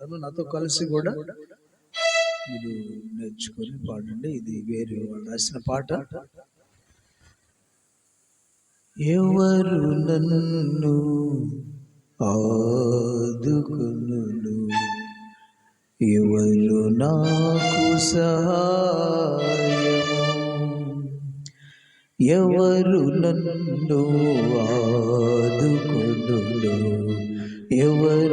తను నాతో కలిసి కూడా మీరు నేర్చుకొని పాడండి. ఇది వేరే వాళ్ళు రాసిన పాట. ఎవరు నన్ను ఆదుకును ఎవరు నాకు సహాయము? ఎవరు నన్ను ఆదుకును ఎవరు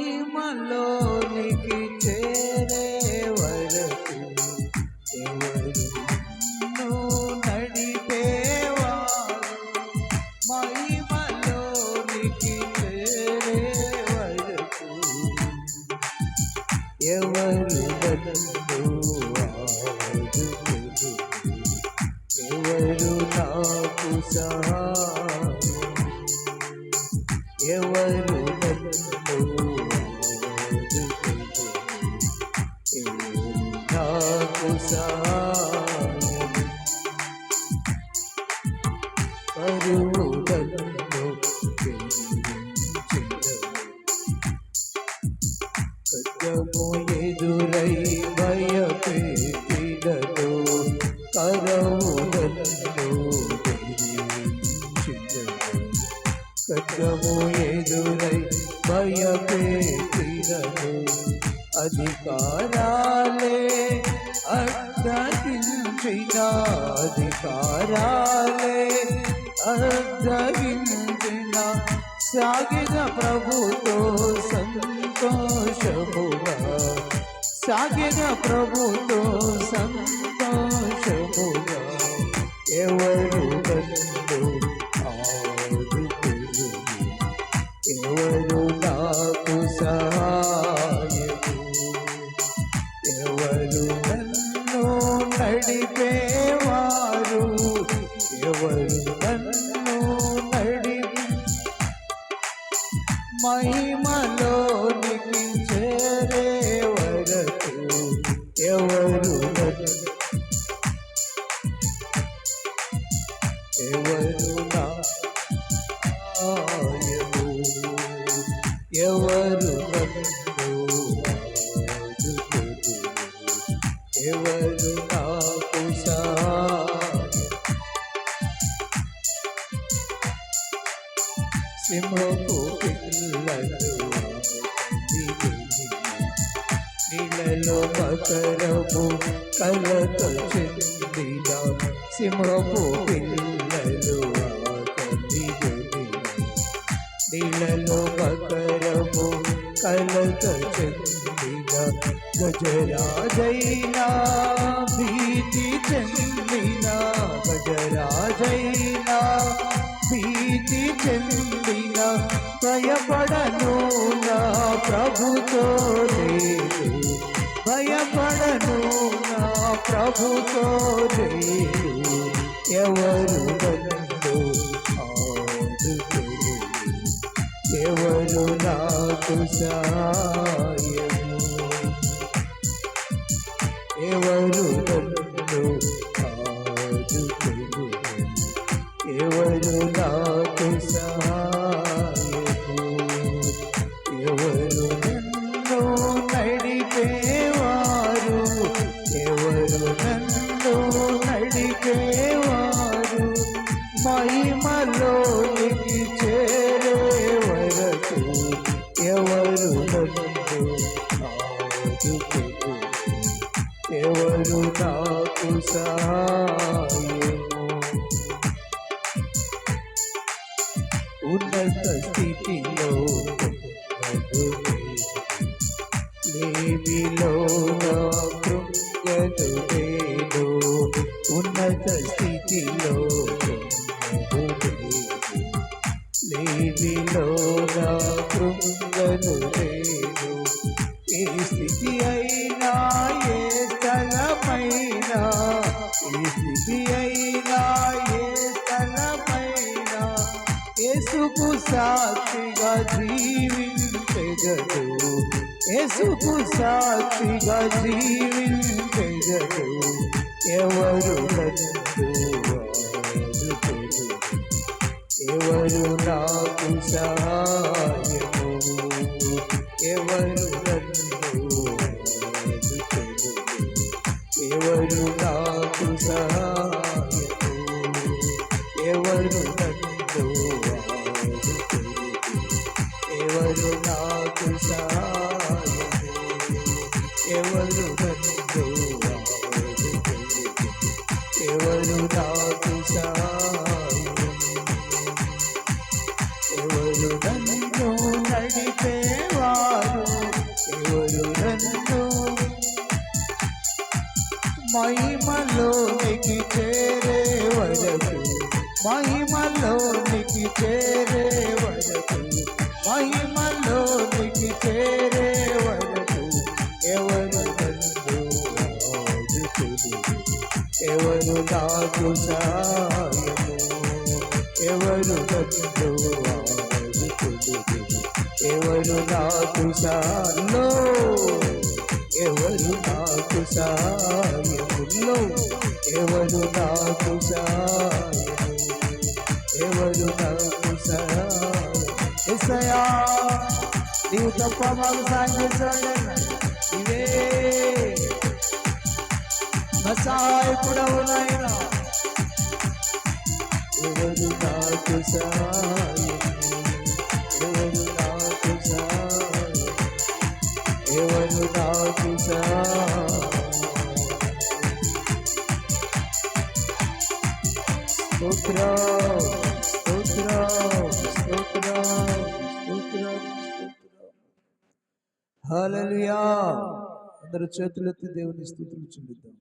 మహిమలోనికి చేరే వరకు ఎవరు నన్ను మహిమలోనికి చేరే వరకు ఎవరు నన్ను ఆదుకును ఎవరు నాకు సహాయం? ఎవరు ఎదురై భయపెట్టినను కరవులను బెదిరించెదను. ఎదురై భయపెట్టినను అధికారాలే అడ్డగించిన అధికారాలే అడ్డగించిన సాగిన ప్రభుతో సంతోషభువ సాగిన ప్రభుతో ఎవరు ఎవరు నాకు సహాయం సింహపు పిల్లలు నీళ్ళలో మకరము కలత చెందిన సింహపు పిల్లలు కలత చెందిన గజరాజైనా భీతి చెందిన గజరాజైనా భీతి చెందిన భయపడను నా ప్రభుతో లేదు భయపడను నా ప్రభుతో లేదు ఎవరు సాయము ఎవరు నన్ను ఆదుకోరు ఎవరు ఎవరు నాకు సహాయము ఉన్నత స్థితిలో లేమిలో నా ఉన్నత స్థితిలో? లేమిలో నా కృంగను నేను. ఏ స్థితి అయినా ఏ స్థలమైనా ఏ స్థితి అయినా ఏ స్థలమైనా యేసుకు సాక్షిగా జీవించగదు యేసుకు సాక్షిగా జీవించగదు ఎవరు నన్ను ఎవరు నాకు సహాయము? ఎవరు నన్ను ఎవరు నాకు సహాయము? నన్ను మహిమలోనికి చేరే వరకు మహిమలోనికి చేరే వరకు మహిమలోనికి చేరే వరకు ఎవరు నన్ను ఎవరు నాకు సహాయము? ఎవరు నన్ను ఎవరు నాకు సాలో ఎవరు నాకు సహాయములో ఎవరు నాకు సహాయము ఎవరు నాకు సాయసయా నీవు తప్ప మాకు సాయం చేశాడు ఇవే నా సహాయకుడవు నాయనా. ఎవరు నాకు సాయ అందరూ చేతులెత్తి దేవుని స్తుతులు చెల్లిద్దాం.